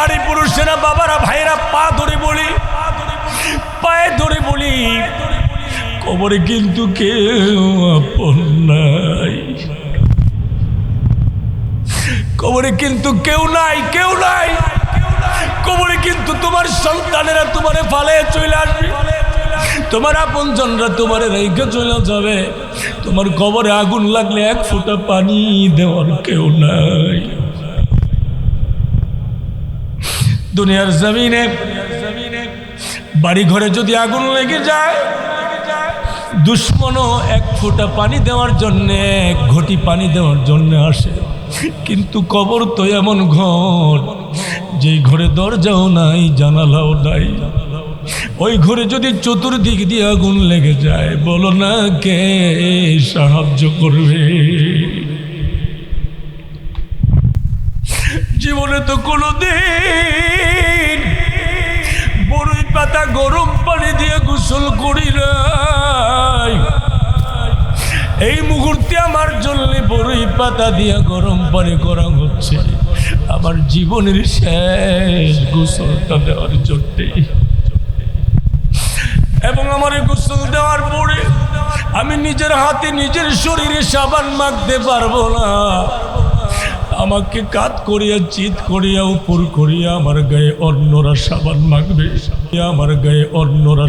নারী পুরুষেরা বাবারা ভাইরা পা ধরে বলি, পায়ে ধরে বলি, কবরে কিন্তু কেউ আপন নাই। কবরে কিন্তু কেউ নাই কেউ নাই। কবরে কিন্তু তোমার সন্তানেরা তোমারে ফালে চলে আসবে। তোমার আপন জনরা তোমার রেখে চলে যাবে। তোমার কবরে আগুন লাগলে এক ফোঁটা পানি দেওয়ার কেউ নাই। দুনিয়ার জমিনে বাড়ি ঘরে যদি আগুন লেগে যায়, দুশ্মনও এক ফোঁটা পানি দেওয়ার জন্যে, এক ঘটি পানি দেওয়ার জন্য আসে। কিন্তু কবর তো এমন ঘর, যেই ঘরে দরজাও নাই, জানালাও নাই। ওই ঘরে যদি চতুর্দিক দিয়ে আগুন লেগে যায়, বলো না কে সাহায্য করবে? জীবনে তো কোনো দিন পাতা গরম পানি দিয়ে গোসল করি এই মুহূর্তে আমার জন্য বড়ই পাতা দিয়ে গরম পানি করা হচ্ছে। আমার জীবনের শেষ গোসলটা দেওয়ার জন্যে। এবং আমার গোসল দেওয়ার পরে আমি নিজের হাতে নিজের শরীরে সাবান মাখতে পারব না। আমাকে কাত করিয়া, চিত করিয়া, উপর করিয়া আমার গায়ে অন্যরা সাবান মাখবে। আমার গায়ে অন্যরা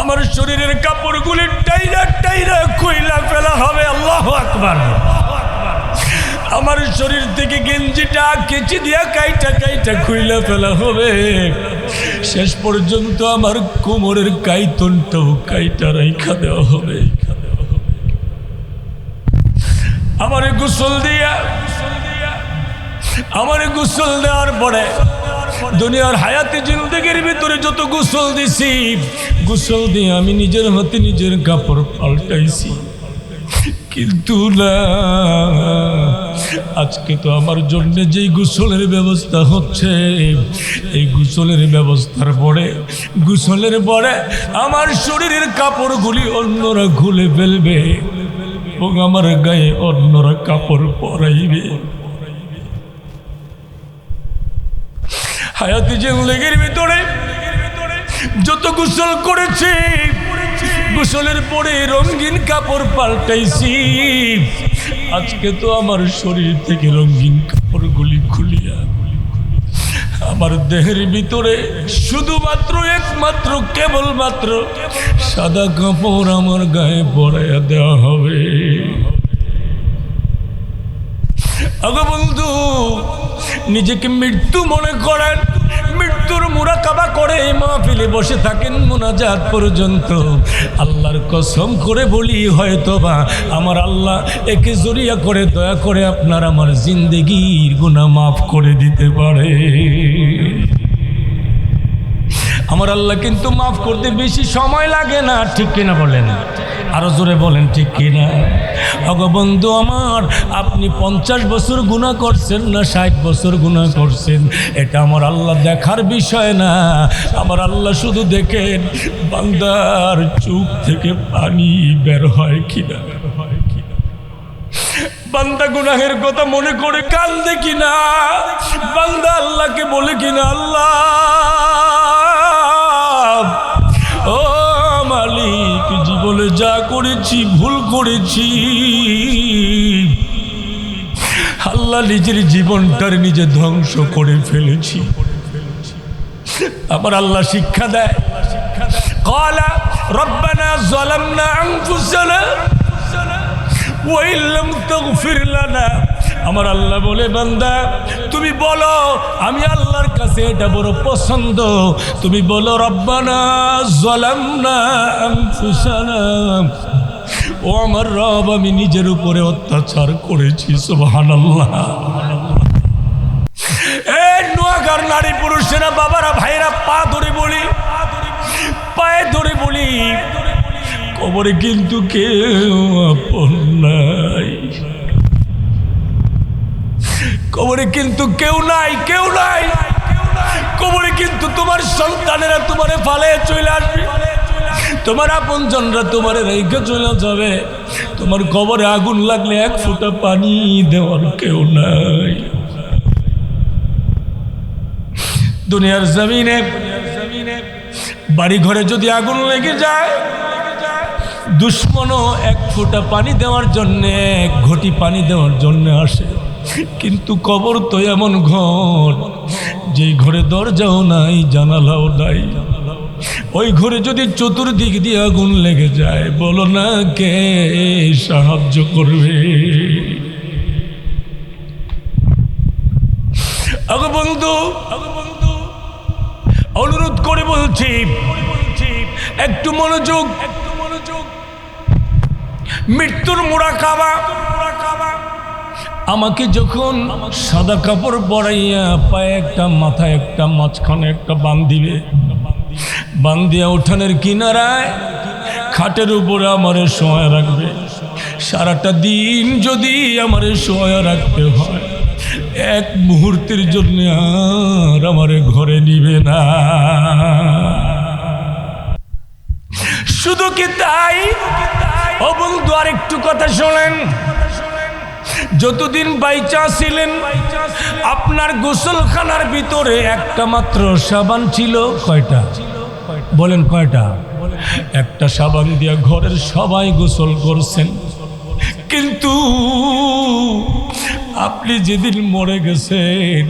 আমার শরীরের কাপড়গুলি টাইরা টাইরা কইলা ফেলা হবে, আল্লাহ আকবার। আমার শরীর থেকে গেঞ্জিটা কেচি দিয়া কাইটা কাইটা খুইলা ফেলা হবে। শেষ পর্যন্ত আমার কোমরের কাইতনটাও কাইটা রাইখা দেওয়া হবে। আমারে গোসল দিয়া আমারে গোসল দেওয়ার পরে দুনিয়ার হায়াতে জিন্দগির ভিতরে যত গোসল দিছি, গোসল দিয়ে আমি নিজের হাতে নিজের কাপড় পাল্টাইছি। কিন্তু না, আজকে তো আমার জন্য যেই গোসলের ব্যবস্থা হচ্ছে, এই গোসলের ব্যবস্থার পরে, গোসলের পরে আমার শরীরের কাপড়গুলি অন্যরা খুলে ফেলবে এবং আমার গায়ে অন্যরা কাপড় পরাইবে। হায়াতি জিন্দগির ভিতরে যত গোসল করেছি, গোসলের পরে রঙিন কাপড় পাল্টাইছি। আজকে তো আমার শরীর থেকে রঙিন কাপড়গুলি খুলিয়া আমার দেহের ভিতরে শুধুমাত্র, একমাত্র, কেবলমাত্র সাদা কাপড় আমার গায়ে পরাইয়া দেওয়া হবে। আগো বন্ধু, নিজেকে মৃত্যু মনে করেন। মুরাকাবা করে মাহফিলে বসে থাকেন মোনাজাত পর্যন্ত। আল্লাহর কসম করে বলি হয়তো বা আমার আল্লাহ একে জড়িয়া করে দয়া করে আপনার আমার জিন্দেগির গুণা মাফ করে দিতে পারে। আমার আল্লাহ কিন্তু মাফ করতে বেশি সময় লাগে না, ঠিক কিনা বলেন? আরও জোরে বলেন, ঠিক কিনা? অগবন্ধু আমার, আপনি পঞ্চাশ বছর গুণা করছেন না ষাট বছর গুণা করছেন? এটা আমার আল্লাহ দেখার বিষয় না। আমার আল্লাহ শুধু দেখেন, বান্দার চুপ থেকে পানি বের হয় কিনা হয় কিনা? বান্দা গুনাহের কথা মনে করে কান্দে কিনা? বান্দা আল্লাহকে বলে কিনা আল্লাহ? জীবনে যা করেছি, ভুল করেছি। আল্লাহ নিজের জীবনটার নিজে ধ্বংস করে ফেলেছি। আমার আল্লাহ শিক্ষা দেয়। কলা, রব্বানা জলামনা আনফুসানা ওয়াইল্লাম তাগফির লানা। আমার আল্লাহ বলে, বান্দা, তুমি বলো, আমি আল্লাহর কাছে এটা বড় পছন্দ। তুমি বলো, রব্বানা জলামনা আনফুসানা। ও আমার রব, আমি নিজের উপরে অত্যাচার করেছি, সুবহানাল্লাহ। এই নোয়াগার নারী পুরুষেরা, বাবারা ভাইরা পা ধরে বলি, পায়ে ধরে বলি, কবরে কিন্তু কেউ আপন নাই। কবরে কিন্তু কেউ নাই কেউ নাই। কবরে কিন্তু তোমার সন্তানেরা তোমারে ফালে চলে আসবে। তোমার আপন জনরা তোমার রেখে চলে যাবে। তোমার কবরে আগুন লাগলে এক ফোঁটা পানি দেওয়ার কেউ নাই। দুনিয়ার জমিনে বাড়ি ঘরে যদি আগুন লেগে যায়, দুশ্মনও এক ফোঁটা পানি দেওয়ার জন্যে, এক ঘটি পানি দেওয়ার জন্য আসে। কিন্তু কবর তো এমন ঘর যেই ঘরে দরজাও নাই জানালাও নাই। ওই ঘরে যদি চতুর্দিক দিয়ে আগুন লেগে যায় বলো না কে সাহায্য করবে? আগো বন্ধু অনুরোধ করে বলছি একটু মনোযোগ একটু মনোযোগ। মৃত্যুর মোড়া খাবা আমাকে যখন সাদা কাপড় পরাইয়া পায়ে একটা মাথা একটা মাঝখানে একটা বান দিবে, বান দিয়া উঠানের কিনারায় খাটের উপরে আমারে শোয়া রাখবে। সারাটা দিন যদি আমারে শোয়া রাখতে হয়, এক মুহূর্তের জন্য আর আমারে ঘরে নিবে না। শুধু কি তাই? ও বন্ধু আর একটু কথা শোনেন। যতদিন বাইচা ছিলেন, আপনার গোসলখানার ভিতরে একটা মাত্র সাবান ছিল, কয়টা? বলেন কয়টা? একটা সাবান দিয়া ঘরের সবাই গোসল করছেন। কিন্তু আপনি যেদিন মরে গেছেন,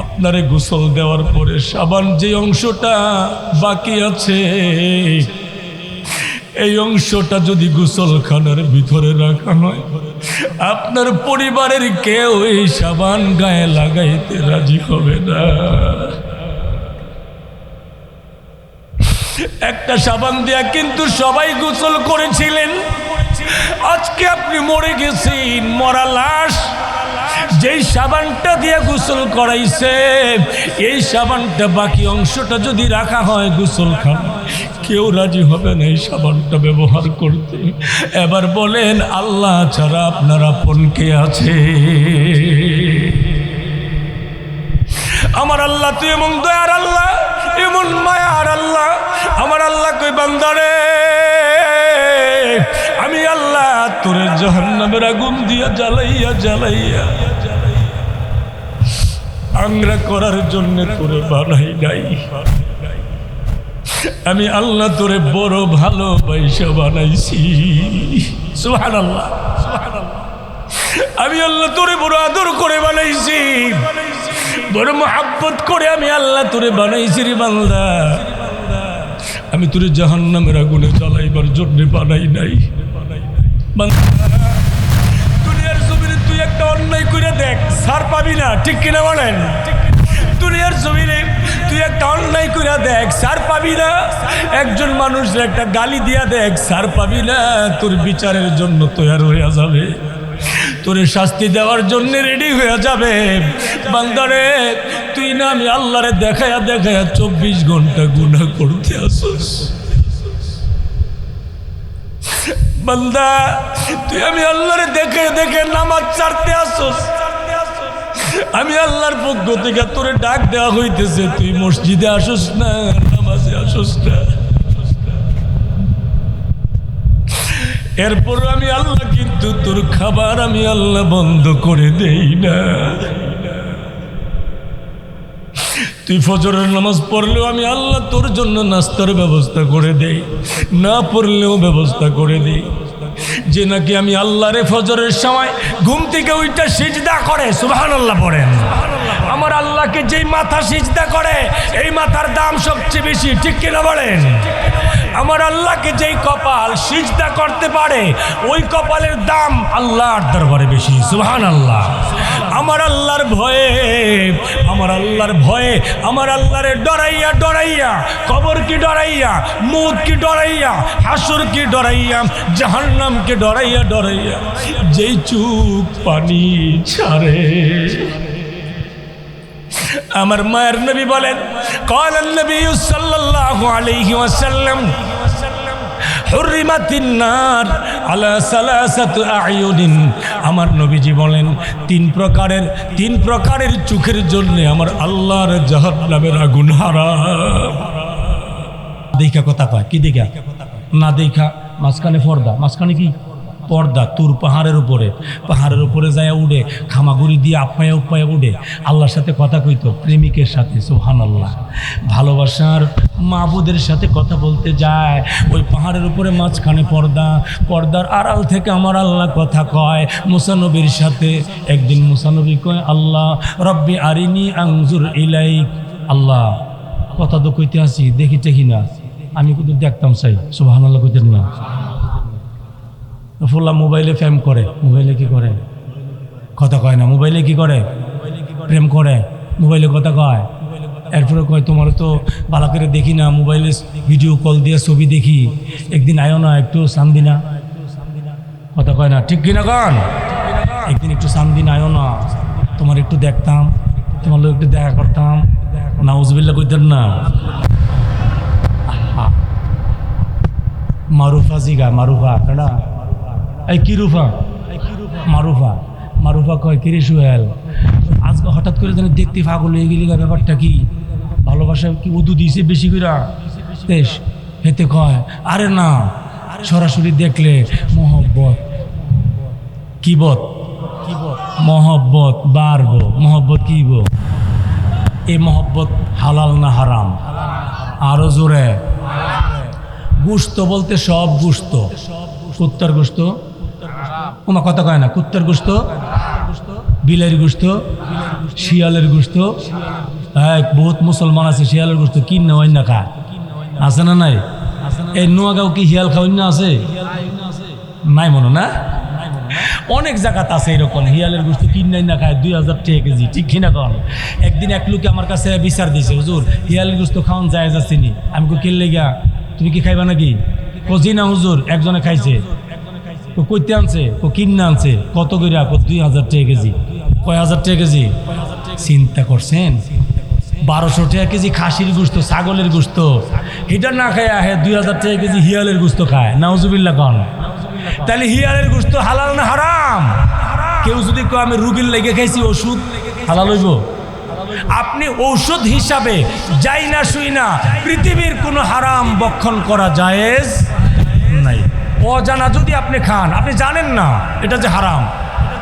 আপনারে গোসল দেওয়ার পরে সাবান যে অংশটা বাকি আছে, এই অংশটা যদি গোসলখানার ভিতরে রাখা হয় আপনার পরিবারের কেউ এই সাবান গায়ে লাগাইতে রাজি হবে না। একটা সাবান দিয়া কিন্তু সবাই গোসল করেছিলেন। আজকে আপনি মরে গেছেন, মরা লাশ। যেই সাবানটা দিয়ে গোসল করাইছে, এই সাবানটা বাকি অংশটা যদি রাখা হয়, গোসল খান। কেউ রাজি হবে না এই সাবানটা ব্যবহার করতে। এবার বলেন, আল্লাহ ছাড়া আপনার আপন কে আছে? আমার আল্লাহ তুই এমন দয়ার আল্লাহ, এমন মায়ার আল্লাহ। আমার আল্লাহ কই বান্দারে আমি আল্লাহ তোরে জাহান্নামের আগুন দিয়া জ্বালাইয়া জ্বালাইয়া। আংরা করার জন্য তোরে বানাই নাই। আমি আল্লাহ তোরে বড় ভালো পয়সা বানাইছি। সুহান আল্লাহ আমি আল্লাহ তোরে বড় আদর করে বানাইছি। বড় মহাব্বত করে আমি আল্লাহ তোরে বানাইছি রে বান্দা। আমি তোরে জাহান্নামের আগুনে জ্বালাইবার জন্য বানাই নাই। দুনিয়ার জমিনে তুই একটা অন্যায় করে দেখ সার পাবি না, ঠিক কিনা বলেন? দুনিয়ার জমিনে তুই একটা অন্যায় করে দেখ, সার পাবি না। একজন মানুষ একটা গালি দিয়া দেখ, সার পাবি না। তোর বিচারের জন্য তৈরি হয়ে যাবে। তোরে শাস্তি দেওয়ার জন্য রেডি হয়ে যাবে। বান্দারে, তুই না আমি আল্লাহরে দেখায়া দেখায়া চব্বিশ ঘণ্টা গুণা করতে আসোস। বান্দা, তুই আমি আল্লাহরে দেখে দেখে নামাজ ছাড়তে আসোস। আমি আল্লাহর পক্ষ থেকে তোরে ডাক দেওয়া হইতেছে, তুই মসজিদে আসোস না, নামাজে আসোস না। এরপর আমি আল্লাহ কিন্তু তোর খাবার আমি আল্লাহ বন্ধ করে দেই না। তুই ফজরের নামাজ পড়লেও আমি আল্লাহ তোর জন্য নাস্তার ব্যবস্থা করে দেই, না পড়লেও ব্যবস্থা করে দেই। যে নাকি আমি আল্লাহরে ফজরের সময় ঘুম থেকে ওইটা সিজদা করে সুবহান আল্লাহ পড়েন। আমার আল্লাহকে যেই মাথা সিজদা করে, এই মাথার দাম সবচেয়ে বেশি, ঠিক কিনা বলেন? আমার আল্লাহকে যেই কপাল সিজদা করতে পারে, ওই কপালের দাম আল্লাহর দরবারে বেশি সুহান আল্লাহ আমার আল্লাহর ভয়ে, আমার আল্লাহর ভয়ে, আমার আল্লাহরে ডরাইয়া ডরাইয়া, কবর কি ডরাইয়া মুদ কি ডরাইয়া, হাসুর কি ডরাইয়া জাহান্নামকে ডরাইয়া ডরাইয়া, যেই চুপ পানি ছাড়ে। আমার মায়ের নবী বলেন, কলান নবী আমার নবীজি বলেন, তিন প্রকারের তিন প্রকারের চোখের জন্য আমার আল্লাহর জাহান্নামের আগুন হারাম। দেখা কথা কয়, কি দেখা? না দেখা, মাঝখানে ফর্দা মাঝখানে কি? পর্দা তুর পাহাড়ের উপরে। পাহাড়ের উপরে যায় উড়ে, খামাগুড়ি দিয়ে আপ্পায়া উপ্পায়া উড়ে। আল্লাহর সাথে কথা কইত, প্রেমিকের সাথে সোহান আল্লাহ ভালোবাসার মাহবুদের সাথে কথা বলতে যায়। ওই পাহাড়ের উপরে মাঝখানে পর্দা, পর্দার আড়াল থেকে আমার আল্লাহ কথা কয়। মুসানবীর সাথে, একদিন মুসানবী কয়, আল্লাহ, রব্বি আরিনি আংজুর ইলাই আল্লাহ, কথা তো কইতে আসি, দেখি টেকি না। আমি কিন্তু দেখতাম চাই সুবাহ আল্লাহ কইতেন না। ফুল্লা মোবাইলে ফ্যাম করে। মোবাইলে কি করে? কথা কয় না। মোবাইলে কি করে? প্রেম করে। মোবাইলে কথা কয়। এরপরে কয় তোমার তো ভালো করে দেখি না। মোবাইলে ভিডিও কল দিয়ে ছবি দেখি। একদিন আয়ো না, একটু সান্দি না। কথা কয় না। ঠিক কিনা কন? একদিন একটু সান্দিন আয়ো না। তোমার একটু দেখতাম। তোমার লোক একটু দেখা করতাম। নাউজবিল্লা কইতেন না। মারুফা জিগা, মারুফা, কেডা? এই কি রুফা মারুফা। মারুফা কয়, কিরে সুহেল? আজকে হঠাৎ করে যেন দেখতে পাগল হয়ে গেলি ব্যাপারটা কি? ভালোবাসা কি উদু দিয়েছে বেশি করে বেশ হেতে কয়, আরে না, সরাসরি দেখলে মহব্বত। কি বত? মহব্বত বাড়বো মহব্বত কি এই মহব্বত হালাল না হারাম? আরও জোরে। গুস্ত বলতে সব গুস্ত। কুত্তার গুস্ত? ওমা কথা কয় না, কুত্তার গুস্ত বিলের গুস্ত শিয়ালের গুস্ত হ্যাঁ বহুত মুসলমান আছে, শিয়ালের গুস্ত কিন না না খায় আছে না নাই? এই নোয়াগাঁও কি শিয়াল খাওয়াই না আছে? নাই মনে, না? অনেক জায়গাত আছে এরকম হিয়ালের গোষ্ঠী কিন নাই না খায়, দুই হাজার টাকা কেজি, ঠিক কিনা কন? একদিন এক লোকে আমার কাছে বিচার দিছে, হুজুর হিয়ালের গোস্ত খাওয়ান যায় যাচ্ছে নি। আমি কো কিনলে গা তুমি কি খাইবা নাকি? কজি না, হুজুর, একজনে খাইছে। তো কইতে আনছে, ও কিনে আনছে, কত করে দুই হাজার টাকা কেজি। কয় হাজার টাকা কেজি? চিন্তা করছেন? বারোশো টাকা কেজি খাসির গুস্ত, ছাগলের গুস্ত। এটা না খায় আহে দুই হাজার টাকা কেজি হিয়ালের গুস্ত খায়। নাউজুবিল্লা কন। তাহলে হিয়ালের গুস্ত হালাল না হারাম? কেউ যদি কয়, আমি রুগীর লেগে খাইছি ওষুধ, হালাল হইব? আপনি ঔষধ হিসাবে যাই না শুই না, পৃথিবীর কোনো হারাম বক্ষণ করা নাই অজানা যদি আপনি খান, আপনি জানেন না, এটা যে হারাম।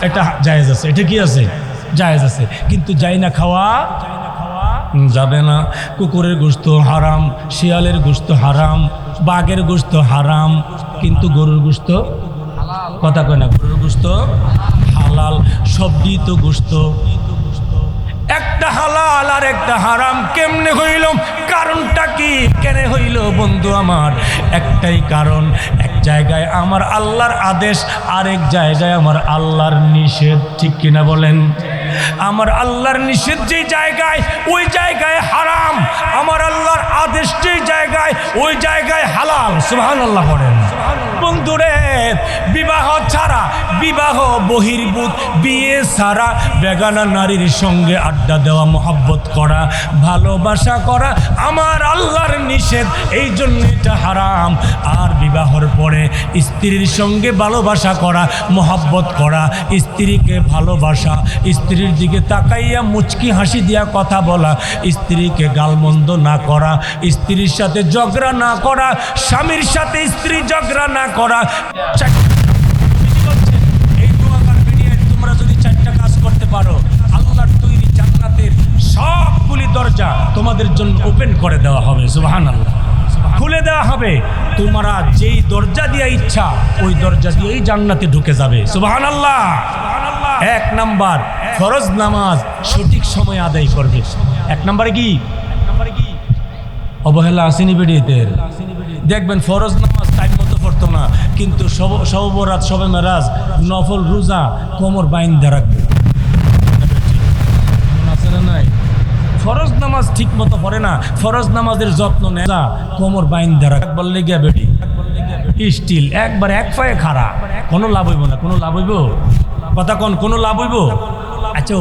এটা জায়েজ আছে, এটা কি আছে? জায়েজ আছে। কিন্তু যাই না খাওয়া যাবে না। কুকুরের গোস্ত হারাম, শিয়ালের গোস্ত হারাম, বাঘের গোস্ত হারাম, কিন্তু গরুর গোস্ত কথা কয় না, গরুর গোস্ত হালাল। সবজি তো গোস্ত একটা হালাল আর একটা হারাম, কেমনে হইল? কারণটা কি? কেন হইল বন্ধু আমার? একটাই কারণ এক জায়গায় আমার আল্লাহর আদেশ, আরেক জায়গায় আমার আল্লাহর নিষেধ, ঠিক কিনা বলেন? আমার আল্লাহর নিষেধ যে জায়গায়, ওই জায়গায় হারাম। আমার আল্লাহর আদেশ যে জায়গায়, ওই জায়গায় হালাল। সুহান আল্লাহ বলেন। বন্ধুরে, বিবাহ ছাড়া বিবাহ, বহির্ভূত, বিয়ে ছাড়া বেগানা নারীর সঙ্গে আড্ডা দেওয়া, মহাব্বত করা, ভালোবাসা করা আমার আল্লাহর নিষেধ। এই জন্য এটা হারাম। আর বিবাহর পরে স্ত্রীর সঙ্গে ভালোবাসা করা, মহাব্বত করা, স্ত্রীকে ভালোবাসা, স্ত্রীর দিকে তাকাইয়া মুচকি হাসি দিয়া কথা বলা, স্ত্রীকে গালমন্দ না করা, স্ত্রীর সাথে ঝগড়া না করা, স্বামীর সাথে স্ত্রী ঝগড়া না করা চার- এই দোয়াকার মিডিয়ায় তোমরা যদি চারটা কাজ করতে পারো। আল্লাহর তৈরি জান্নাতের সবগুলি দরজা তোমাদের জন্য ওপেন করে দেওয়া হবে সুবাহান আল্লাহ খুলে দেওয়া হবে। তোমরা যেই দরজা দিয়ে ইচ্ছা, ওই দরজা দিয়েই জান্নাতে ঢুকে যাবে সুবাহান আল্লাহ এক নাম্বার, ফরজ নামাজ সঠিক সময় আদায় করবে। এক নাম্বারে কি? অবহেলা আসেনি বেডিয়েদের। দেখবেন ফরজ নামাজ টাইম মতো পড়তো না, কিন্তু সব সবরাত, সবে মেরাজ, নফল, রোজা, কোমর বাইন্দা রাখবে মনে আছে না নাই ফরজ নামাজ ঠিক মতো পড়ে না, ফরজ নামাজের যত্ন নেয়। কোমর বাইন রাখ বললে গিয়া বেটি স্টিল, একবার এক পায়ে খাড়া। কোনো লাভ হইব না, কোনো লাভ হইব? কথা কোন, কোনো লাভ হইব? আচ্ছা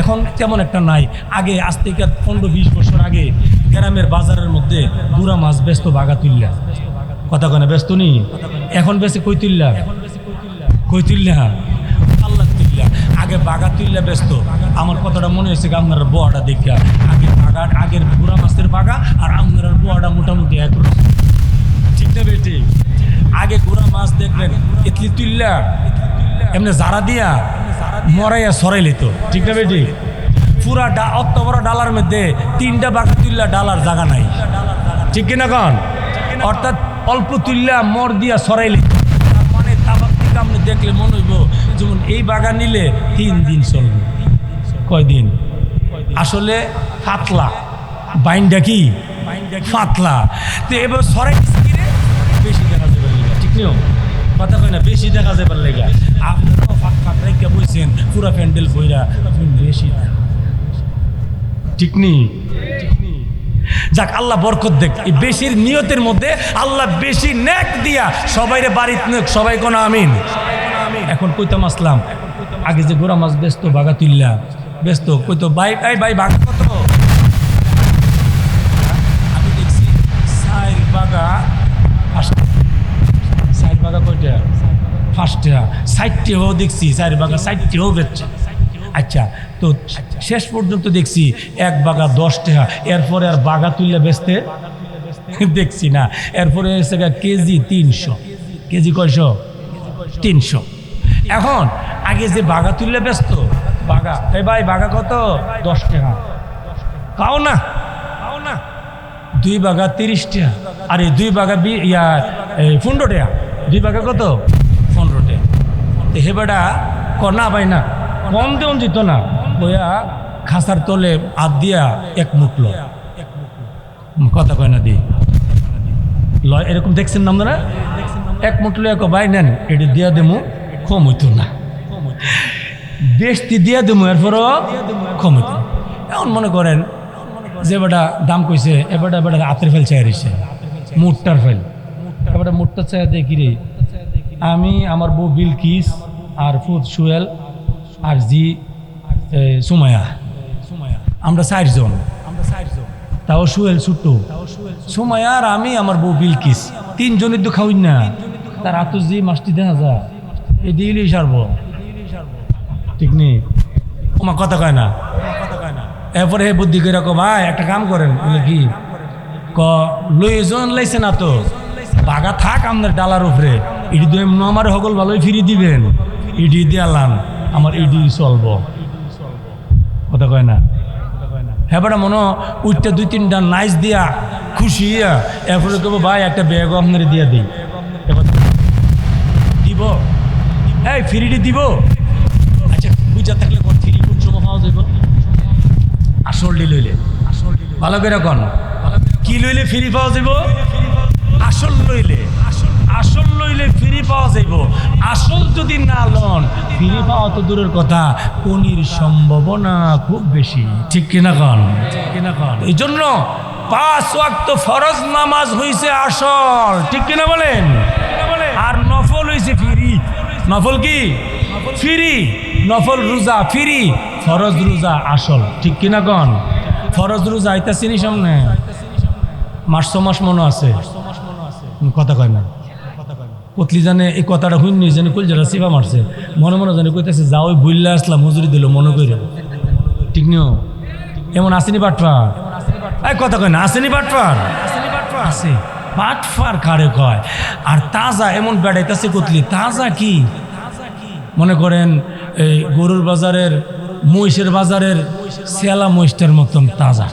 এখন তেমন একটা নাই। আগে, আজ থেকে পনেরো বিশ বছর আগে গ্রামের বাজারের মধ্যে গুড়া মাছ ব্যস্ত বাগা তুললা কথা কনে ব্যস্ত নি? এখন বেশি কই তুললা কই তুললা আগে বাগা তুললা ব্যস্ত। আমার কথাটা মনে হয়েছে আপনার বোয়াটা দেখা আগে বাগার আগের গুড়া মাছের বাগা আর আপনার বোয়াটা মোটামুটি একরকম ঠিক না বেটি আগে গুড়া মাছ দেখবেন ইতলি তুললা এমনি জারা দিয়া মরাইয়া সরাইলি তো ঠিক না বেটি পুরা ডা অত বড় ডালার মধ্যে তিনটা বাঘা তুললা ডালার জায়গা নাই। ঠিক কিনা কন? অর্থাৎ অল্প তুললা মর দিয়া সরাইলি মানে থেকে আপনি দেখলে মনে হইব যেমন এই বাগান নিলে তিন দিন চলবে। কয়দিন? আসলে ফাতলা বাইনটা কি? ফাতলা তো এবার সরাই? বেশি দেখা যাবে ঠিক নিও কথা কয় না বেশি দেখা যাবে লেগা আপনারাও ফাঁক ফাঁক রেখে বলছেন পুরা প্যান্ডেল বইরা বেশি ঠিক নেই? যাক আল্লাহ বরকত দেখ। এই বেশির নিয়তের মধ্যে আল্লাহ বেশি নেক দিয়া সবাইরে বাড়িত নেক সবাই কোন আমিন। এখন কইতাম আসলাম, আগে যে গোড়া মাছ ব্যস্ত বাগা তুললা ব্যস্ত কইতো, ভাই, এই ভাই বাগা কত? আমি দেখছি সাইর বাগা। সাইর বাগা কয়টা? ফার্স্টটা সাইডটিও দেখছি, চার বাগা সাইডটিও বেচছে। আচ্ছা তো শেষ পর্যন্ত দেখছি এক বাগা দশ টাকা এরপরে আর বাগা তুললে বেচতে দেখছি না। এরপরে এসে কেজি তিনশো। কেজি কয়শো? তিনশো। এখন, আগে যে বাঘা তুললে ব্যস্ত, বাঘা এই ভাই, বাঘা কত? দশ টাকা। কাও না কাও না। দুই বাঘা তিরিশ টাকা। আরে, দুই বাঘা বি, ইয়া এই পনেরো টাকা। দুই বাগা কত? পনেরো টাকা। তো হেবাটা কনা পাই না কম দেন যেত না। বইয়া খাসার তলে হাত দিয়া এক মুখলো কথা কয় না দি। লয়, এরকম দেখছেন না আপনারা? এক মুঠলো এক ভাই, নেন, এটি দিয়া দেমু। কম হইতো না বেশটি দিয়া দেমু এরপরও কম হইতো। এখন মনে করেন যে বেটা দাম কইছে এবারটা বেটা আতের ফেল চাই রয়েছে মুটটার ফেল। এবারটা মুটটার চাই দেখি রে আমি আমার বউ বিলকিস আর ফুদ সুয়েল আর জি এ, সুমায়া আমরা চারজন। তাও সুয়েল ছুট্টু। সুমায়া আর আমি আমার বউ বিলকিস। তিনজনের তো খাওয়াই না। তার আতো যে মাছটি দেখা যা এই দিলেই সারবো। ঠিক নেই তোমার কথা কয় না। এরপরে হে বুদ্ধি করে কো ভাই একটা কাম করেন। কি? ক লইজন লাইছে না তো? বাগা থাক আপনার ডালার উপরে। ইডি দিয়ে আমার সকল ভালোই ফিরি দিবেন। ইডি দিয়ালাম আমার ইডি চলবো। কথা কয় না। হ্যাঁ বেটা মনে উঠতে দুই তিনটা নাইস দিয়া খুশি এরপরে কেবো ভাই একটা ব্যাগ আপনার দিয়া দিই। দিব। এই ফ্রিটি দিব। আচ্ছা বুঝা থাকলে কোন ফ্রি কোন সময় পাওয়া যাবে আসলটি লইলে ভালো করে কন। কি লইলে ফ্রি পাওয়া যাব আসল লইলে। আসল লইলে ফ্রি পাওয়া যাইব। আসল যদি না লন, ফ্রি পাওয়া তো দূরের কথা। পনির সম্ভাবনা খুব বেশি। ঠিক কিনা কন? ঠিক কিনা কন? এই জন্য পাঁচ ওয়াক্ত ফরজ নামাজ হইছে আসল। ঠিক কিনা বলেন? আর নফল কি? ফ্রি। নফল রোজা, ফ্রি। ফরজ রোজা আসল। ঠিক কিনা কন? ফরজ রোজা আইতাছিনি সামনে? মাস মাস মনে আছে। কথা কয় না? কতলি জানে এই কথাটা শুনি জানি কই যারা সিফা মারছে। মনে মনে জানি কইতেছে যাও ওই বুল্লা আসলাম মজুরি দিল, মনে করে ঠিক নিও? এমন আসেনি বাটফার এই কথা কয় না, আসেনি বাটফার আছে। বাটফার কারে কয়? আর তাজা এমন বেড়াইতেছে কতলি। তাজা কি? মনে করেন এই গরুর বাজারের, মহিষের বাজারের সেলা মহিষটার মতন তাজা।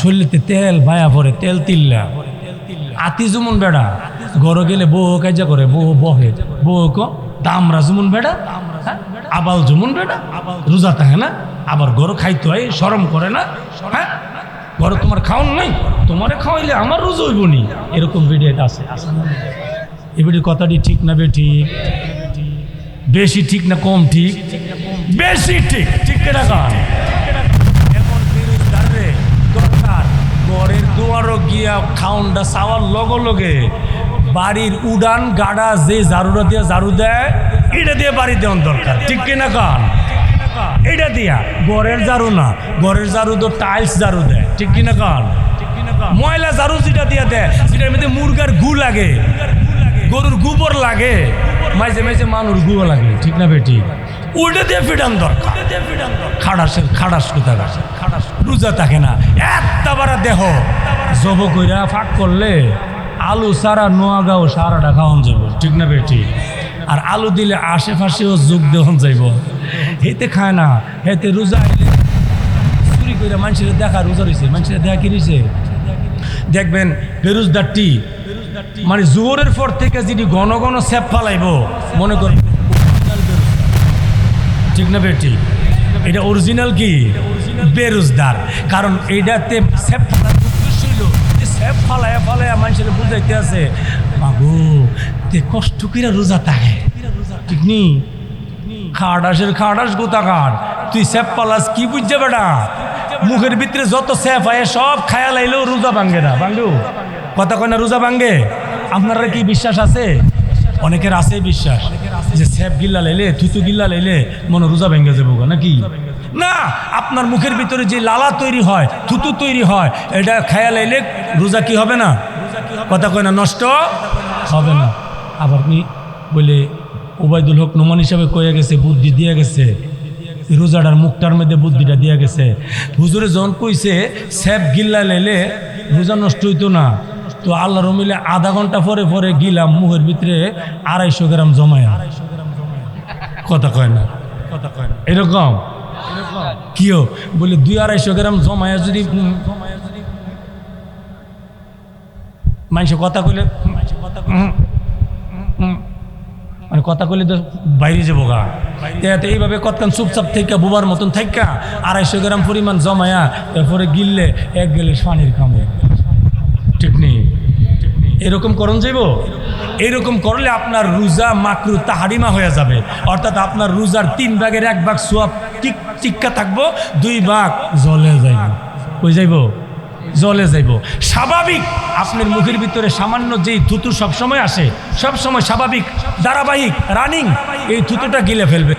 শরীরেতে তেল ভায়া পরে তেল তিল্লা। আতি যেমন বেড়া। গরো গেলে বউ কাজা করে, বউ বহে। বউ কো, দামরা যেমন বেড়া হ্যাঁ? আবাল যেমন বেড়া। রোজা থাকে না, আবার গরু খাইতে হয় সরম করে না হ্যাঁ? গরু তোমার খাওয়ান নাই? তোমারে খাওয়াইলে আমার রোজ হইব নি। এরকম ভিডিও আছে এই ভিডিওর কথাটি ঠিক না বে ঠিক? বেশি ঠিক না কম ঠিক? বেশি ঠিক ঠিক কেনা বেরোজগারে দরকার। ঘরের দুয়ারও গিয়া লগে লগে বাড়ির উড়ান, গাড়া যে ঝাড়ুটা দিয়ে ঝাড়ু দেয়, এটা দিয়ে বাড়ি দেওয়ার দরকার। ঠিক কিনা কান এটা দিয়া ঘরের ঝাড়ু না ঘরের ঝাড়ু তো টাইলস ঝাড়ু দেয়, ঠিক কিনা কান ময়লা ঝাড়ু যেটা দিয়া দেয় সেটার মধ্যে মুরগার গু লাগে, গরুর গোবর লাগে, মাঝে মাঝে মানুষ গুও লাগে, ঠিক না বেটি? উল্টে দিয়ে ফিডান দরকার। খাড়াসের খাড়াস কোথায় খাড়াস রোজা থাকে না, একটা বারা দেহ, জব কইরা ফাঁক করলে আলু সারা নোয়াগাঁও সারাটা খাওয়ান যাব ঠিক না বেটি? আর আলু দিলে আশেপাশেও যোগ দেওয়ান যাইব। হেতে খায় না, হেতে রোজা আইলে চুরি করে মানুষের দেখা রোজা রয়েছে মানুষের দেখা কি রয়েছে দেখবেন বেরোজদারটি মানে জোরের পর থেকে যদি ঘন ঘন স্যাপ ফালাইব, মনে করেন ঠিক না বেটি? এটা অরিজিনাল কি? বেরোজদার। কারণ এইটাতে স্যাপ ফালার উদ্দেশ্য স্যাপ ফালায় ফালায় মানুষের বুঝাইতে আছে, বাবু, তে কষ্ট করে রোজা থাকে। ঠিক নি? খাডাসের খাডাস গোতা কার তুই স্যাপ পালাস, কি বুঝছে বেটা? মুখের ভিতরে যত স্যাপ হয় সব খায়া লাইলেও রোজা ভাঙ্গে না। ভাঙ্গু কথা কয় না রোজা ভাঙ্গে আপনারা কি বিশ্বাস আছে? অনেকের আছে বিশ্বাস যে স্যাপ গিল্লা লাইলে, থুতু গিল্লা লাইলে মনে রোজা ভেঙে যাব নাকি? না, আপনার মুখের ভিতরে যে লালা তৈরি হয়, থুতু তৈরি হয়, এটা খায়া লাইলে রোজা কি হবে না? কথা কয় না নষ্ট হবে না। আবার আপনি বলে ওবায়দুল হক নোমান হিসাবে কয়ে গেছে বুদ্ধি দিয়ে গেছে। রোজাটার মুখটার মধ্যে বুদ্ধিটা দিয়ে গেছে। হুজুরে জন কইছে স্যাপ গিল্লা লাইলে রোজা নষ্ট হইতো না। তো আল্লাহ রমিলে আধা ঘণ্টা পরে পরে গিলাম মুখের ভিতরে আড়াইশো গ্রাম জমায় কথা কয় না? কথা কয় না। এরকম? কিও? বলে দুই আড়াইশো গ্রাম জমায় যদি উম, মানুষে কথা কইলে উম, উম, মানে কথা কইলে তো বাইরে যাব গা। এইভাবে কতক্ষণ চুপচাপ থেকে বুবার মতন থাকা আড়াইশো গ্রাম পরিমাণ জমায়া, এরপরে গিললে এক গেলে পানির কামড় ঠিক নেই এরকম করণ যাইব? এরকম করলে আপনার রোজা মাকরু তাহারিমা হয়ে যাবে। অর্থাৎ আপনার রোজার তিন ভাগের এক ভাগ সোয়াব টিক টিক্কা থাকব, দুই ভাগ জলে যাইব। কই যাইব? জলে যাইব। স্বাভাবিক আপনার মুখের ভিতরে সামান্য যেই থুতু সবসময় আসে, সবসময় স্বাভাবিক, ধারাবাহিক রানিং এই থুতুটা গিলে ফেলবে।